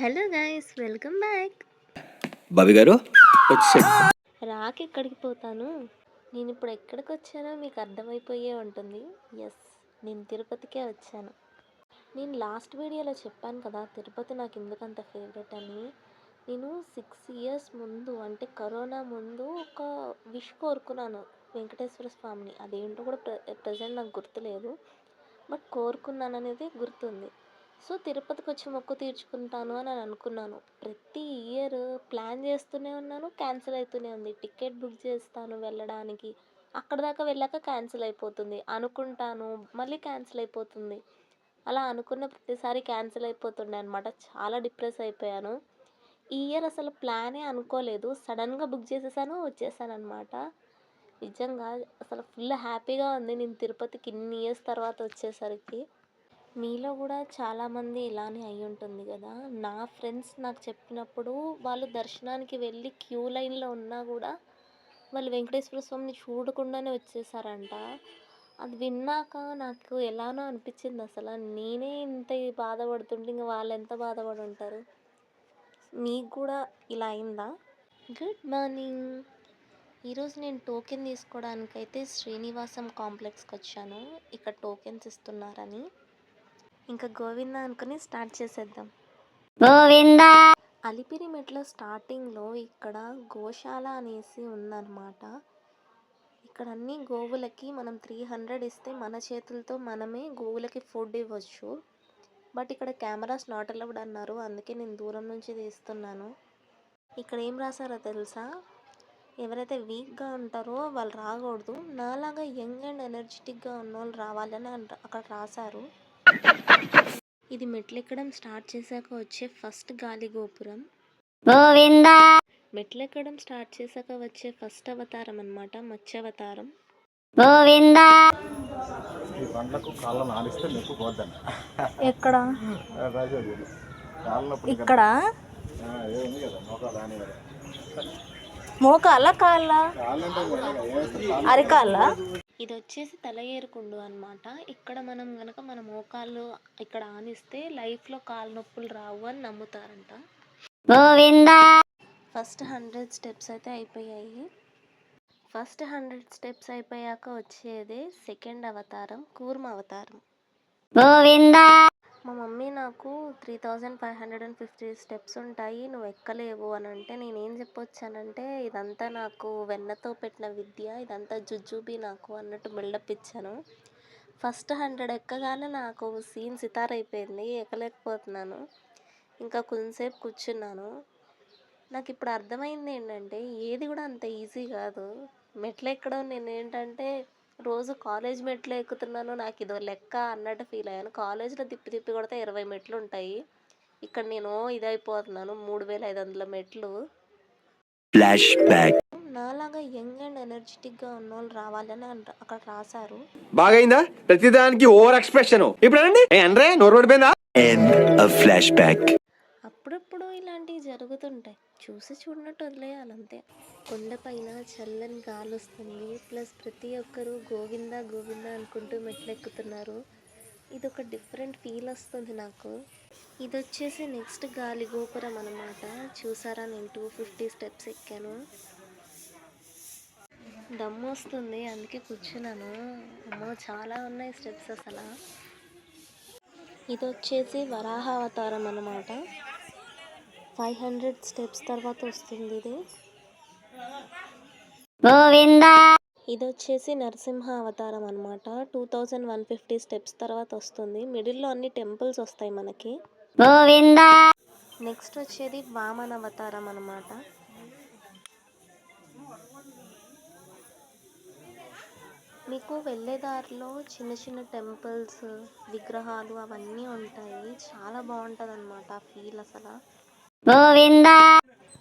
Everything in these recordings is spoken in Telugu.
Hello guys welcome back. Bobby గారు రాక్ ఎక్కడికి పోతాను? నేను ఇప్పుడు ఎక్కడికి వచ్చానో మీకు అర్థమైపోయే ఉంటుంది. ఎస్ నేను తిరుపతికే వచ్చాను. నేను లాస్ట్ వీడియోలో చెప్పాను కదా తిరుపతి నాకు ఎందుకంత ఫేవరెట్ అని. నేను సిక్స్ ఇయర్స్ ముందు అంటే కరోనా ముందు ఒక విష్ కోరుకున్నాను వెంకటేశ్వర స్వామిని. అదేంటో కూడా ప్ర ప్రజెంట్ నాకు గుర్తులేదు. బట్ కోరుకున్నాను అనేది గుర్తుంది. సో తిరుపతికి వచ్చి మొక్కు తీర్చుకుంటాను అని అని అనుకున్నాను. ప్రతి ఇయర్ ప్లాన్ చేస్తూనే ఉన్నాను క్యాన్సిల్ అవుతూనే ఉంది. టికెట్ బుక్ చేస్తాను వెళ్ళడానికి. అక్కడ దాకా వెళ్ళాక క్యాన్సిల్ అయిపోతుంది. అనుకుంటాను మళ్ళీ క్యాన్సిల్ అయిపోతుంది. అలా అనుకున్న ప్రతిసారి క్యాన్సిల్ అయిపోతుండే అనమాట చాలా డిప్రెస్ అయిపోయాను. ఈ ఇయర్ అసలు ప్లానే అనుకోలేదు. సడన్గా బుక్ చేసేసాను వచ్చేసాను అనమాట నిజంగా అసలు ఫుల్ హ్యాపీగా ఉంది. నేను తిరుపతికి ఇన్ని ఇయర్స్ తర్వాత వచ్చేసరికి. మీలో కూడా చాలామంది ఇలానే అయి ఉంటుంది కదా? నా ఫ్రెండ్స్ నాకు చెప్పినప్పుడు వాళ్ళు దర్శనానికి వెళ్ళి క్యూ లైన్లో ఉన్నా కూడా వాళ్ళు వెంకటేశ్వర స్వామిని చూడకుండానే వచ్చేసారంట. అది విన్నాక నాకు ఎలానో అనిపించింది అసలు. నేనే ఇంత బాధపడుతుంటే ఇంకా వాళ్ళు ఎంత బాధపడి ఉంటారు? మీకు కూడా ఇలా అయిందా? Good morning. ఈరోజు నేను టోకెన్ తీసుకోవడానికైతే శ్రీనివాసం కాంప్లెక్స్కి వచ్చాను. ఇక్కడ టోకెన్స్ ఇస్తున్నారని. ఇంకా గోవింద అనుకుని స్టార్ట్ చేసేద్దాం. గోవింద. అలిపిరి మెట్ల స్టార్టింగ్లో ఇక్కడ గోశాల అనేసి ఉందన్నమాట. ఇక్కడ అన్ని గోవులకి మనం త్రీ హండ్రెడ్ ఇస్తే మన చేతులతో మనమే గోవులకి ఫుడ్ ఇవ్వచ్చు. బట్ ఇక్కడ కెమెరాస్ నాట్ అలౌడ్ అన్నారు. అందుకే నేను దూరం నుంచి తీస్తున్నాను. ఇక్కడ ఏం రాశారో తెలుసా? ఎవరైతే వీక్గా ఉంటారో వాళ్ళు రాకూడదు. నాలాగా యంగ్ అండ్ ఎనర్జెటిక్గా ఉన్న వాళ్ళు రావాలని అక్కడ రాశారు. ఇది మెట్లు ఎక్కడం స్టార్ట్ చేశాక వచ్చే ఫస్ట్ గాలి గోపురం. గోవింద! మెట్లు ఎక్కడం స్టార్ట్ చేశాక వచ్చే ఫస్ట్ అవతారం అన్నమాట మత్స్యావతారం. గోవింద! ఈ పండ్లకు కాళ్ళను ఆడిస్తే నొప్పి పోద్దన్న. ఎక్కడ? ఇక్కడ? ఏముంది కదా మోకాలు కదా కాళ్ళ? కాళ్ళంటే అరికాళ్ళ? ఇది వచ్చేసి తల ఏరుకుండు అనమాట ఇక్కడ మనం గనక మన మోకాళ్ళు ఇక్కడ ఆనిస్తే లైఫ్లో కాలు నొప్పులు రావు అని నమ్ముతారంట. గోవింద! ఫస్ట్ హండ్రెడ్ స్టెప్స్ అయితే అయిపోయాయి. ఫస్ట్ హండ్రెడ్ స్టెప్స్ అయిపోయాక వచ్చేదే సెకండ్ అవతారం కూర్మ అవతారం. గోవింద! మా మమ్మీ నాకు three thousand five hundred and fifty steps ఉంటాయి నువ్వు ఎక్కలేవు అని అంటే నేను ఏం చెప్పొచ్చానంటే ఇదంతా నాకు వెన్నతో పెట్టిన విద్య ఇదంతా జుజుబి నాకు అన్నట్టు బిల్డప్ ఇచ్చాను. ఫస్ట్ హండ్రెడ్ ఎక్కగానే నాకు సీన్ సితారైపోయింది ఎక్కలేకపోతున్నాను. ఇంకా కొంతసేపు కూర్చున్నాను. నాకు ఇప్పుడు అర్థమైంది ఏంటంటే ఏది కూడా అంత ఈజీ కాదు. మెట్లు ఎక్కడం నేను ఏంటంటే రోజు కాలేజ్ మెట్లు ఎక్కుతున్నాను నాకు ఇదో లెక్క అన్నట్టు ఫీల్ అయ్యాను. కాలేజ్లో తిప్పి తిప్పి కొడితే ఇరవై మెట్లు ఉంటాయి. ఇక్కడ నేను ఇదైపోతున్నాను మూడు వేల ఐదు వందల మెట్లు. ఫ్లాష్ బ్యాక్ నాలాగా యంగ్ అండ్ ఎనర్జెటిక్గా ఉన్న వాళ్ళు రావాలని అంట- అక్కడ రాశారు. బాగైందా? ప్రతిదానికి ఓవర్ ఎక్స్ప్రెషన్. ఇప్పుడు ఫ్లాష్ బ్యాక్ అప్పుడప్పుడు ఇలాంటివి జరుగుతుంటాయి. చూసి చూడనట్టు వదిలేయాలి అంతే. కొండపైన చల్లని గాలి వస్తుంది ప్లస్ ప్రతి ఒక్కరూ గోవింద గోవింద అనుకుంటూ మెట్లెక్కుతున్నారు. ఇది ఒక డిఫరెంట్ ఫీల్ వస్తుంది నాకు. ఇది వచ్చేసి నెక్స్ట్ గాలి గోపురం అనమాట చూసారా నేను టూ ఫిఫ్టీ స్టెప్స్ ఎక్కాను. దమ్ము వస్తుంది అందుకే కూర్చున్నాను. అమ్మో చాలా ఉన్నాయి స్టెప్స్ అసలు. ఇది వచ్చేసి వరాహ అవతారం అన్నమాట. ఫైవ్ హండ్రెడ్ స్టెప్స్ తర్వాత వస్తుంది ఇది. గోవింద. ఇది వచ్చేసి నరసింహ అవతారం అనమాట two thousand one fifty steps తర్వాత వస్తుంది. మిడిల్లో అన్ని టెంపుల్స్ వస్తాయి మనకి. గోవింద. నెక్స్ట్ వచ్చేది వామన అవతారం అనమాట మీకు వెళ్ళే దారిలో చిన్న చిన్న టెంపుల్స్ విగ్రహాలు అవన్నీ ఉంటాయి. చాలా బాగుంటుంది అనమాట ఫీల్ అసలు. గోవింద.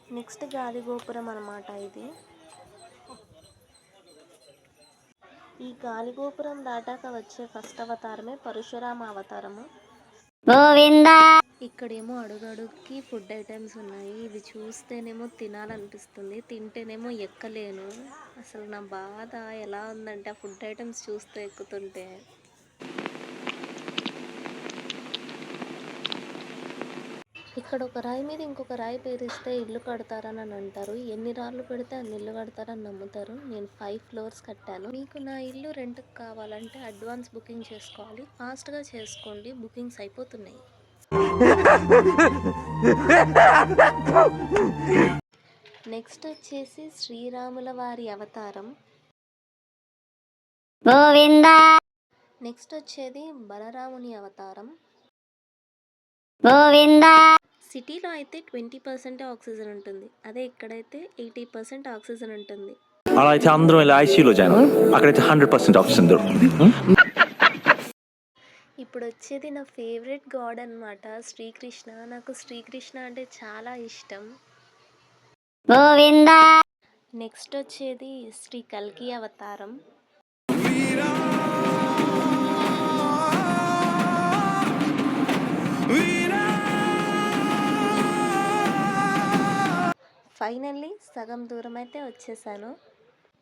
నెక్స్ట్ గాలి గోపురం అనమాట ఇది. ఈ గాలి గోపురం దాటాక వచ్చే ఫస్ట్ అవతారమే పరశురామ అవతారము. ఇక్కడేమో అడుగడుగుకి ఫుడ్ ఐటమ్స్ ఉన్నాయి. ఇవి చూస్తేనేమో తినాలనిపిస్తుంది. తింటేనేమో ఎక్కలేను. అసలు నా బాధ ఎలా ఉందంటే ఆ ఫుడ్ ఐటమ్స్ చూస్తూ ఎక్కుతుంటే. ఇక్కడ ఒక రాయి మీద ఇంకొక రాయి పేరిస్తే ఇల్లు కడతారని అని అంటారు. ఎన్ని రాళ్ళు పెడితే అన్ని ఇల్లు కడతారని నమ్ముతారు. నేను ఫైవ్ ఫ్లోర్స్ కట్టాను. మీకు నా ఇల్లు రెంట్కి కావాలంటే అడ్వాన్స్ బుకింగ్ చేసుకోవాలి. ఫాస్ట్గా చేసుకోండి. బుకింగ్స్ అయిపోతున్నాయి. నెక్స్ట్ వచ్చేసి శ్రీరాముల వారి అవతారం. గోవింద. నెక్స్ట్ వచ్చేది బలరాముని అవతారం. గోవింద. సిటీలో అయితే ట్వంటీ పర్సెంట్ ఆక్సిజన్ ఉంటుంది. అదే ఇక్కడైతే ఎయిటీ పర్సెంట్ ఆక్సిజన్ ఉంటుంది. అలా అయితే అందరం ఇలా ఐసీయూలో జాయిన్. అక్కడైతే హండ్రెడ్ పర్సెంట్ ఆప్షన్ దొరుకుతుంది. ఇప్పుడు వచ్చేది నా ఫేవరెట్ గాడ్ అన్నమాట శ్రీకృష్ణ. నాకు శ్రీకృష్ణ అంటే చాలా ఇష్టం. గోవింద. నెక్స్ట్ వచ్చేది శ్రీ కల్కి అవతారం. ఫైనల్లీ సగం దూరం అయితే వచ్చేసాను.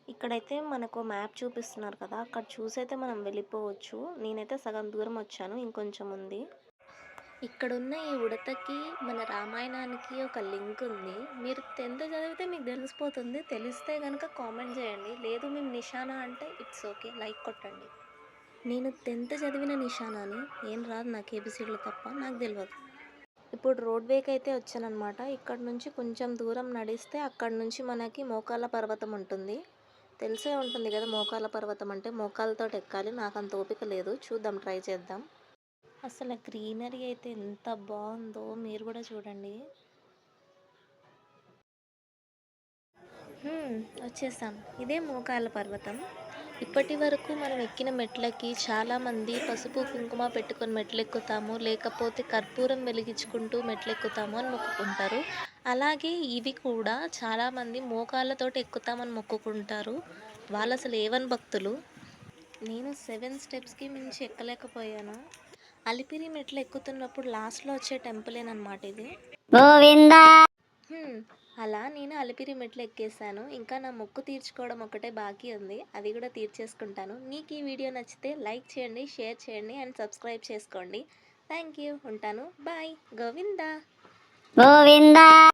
ఇక్కడైతే మనకు మ్యాప్ చూపిస్తున్నారు కదా అక్కడ చూసైతే మనం వెళ్ళిపోవచ్చు. నేనైతే సగం దూరం వచ్చాను ఇంకొంచెం ఉంది. ఇక్కడున్న ఈ ఉడతకి మన రామాయణానికి ఒక లింక్ ఉంది. మీరు టెన్త్ చదివితే మీకు తెలిసిపోతుంది తెలిస్తే కనుక కామెంట్ చేయండి. లేదు మేము నిషానా అంటే ఇట్స్ ఓకే లైక్ కొట్టండి. నేను టెన్త్ చదివిన నిషానాని ఏం రాదు నాకు ఏబిసిడ్లు తప్ప నాకు తెలియదు ఇప్పుడు రోడ్ వేకి అయితే వచ్చానమాట ఇక్కడ నుంచి కొంచెం దూరం నడిస్తే అక్కడ నుంచి మనకి మోకాళ్ళ పర్వతం ఉంటుంది. తెలిసే ఉంటుంది కదా మోకాళ్ళ పర్వతం అంటే మోకాళ్ళతో ఎక్కాలి. నాకు అంత ఓపిక లేదు. చూద్దాం ట్రై చేద్దాం. అసలు గ్రీనరీ అయితే ఎంత బాగుందో మీరు కూడా చూడండి. వచ్చేస్తాం వచ్చేసాం. ఇదే మోకాళ్ళ పర్వతం. ఇప్పటి వరకు మనం ఎక్కిన మెట్లకి చాలామంది పసుపు కుంకుమ పెట్టుకొని మెట్లు ఎక్కుతాము లేకపోతే కర్పూరం వెలిగించుకుంటూ మెట్లు ఎక్కుతాము అని మొక్కుకుంటారు. అలాగే ఇవి కూడా చాలామంది మోకాళ్ళతోటి ఎక్కుతామని మొక్కుకుంటారు. వాళ్ళు అసలు ఏవని భక్తులు? నేను సెవెన్ స్టెప్స్కి మించి ఎక్కలేకపోయాను. అలిపిరి మెట్లు ఎక్కుతున్నప్పుడు లాస్ట్లో వచ్చే టెంపులేనమాట ఇది. గోవింద! అలా నేను అలిపిరి మెట్లు ఎక్కేసాను ఇంకా నా మొక్కు తీర్చుకోవడం ఒకటే బాకీ ఉంది. అది కూడా తీర్చేసుకుంటాను. మీకు ఈ వీడియో నచ్చితే లైక్ చేయండి షేర్ చేయండి అండ్ సబ్స్క్రైబ్ చేసుకోండి. థ్యాంక్ యూ ఉంటాను. బాయ్. గోవిందా. గోవిందా.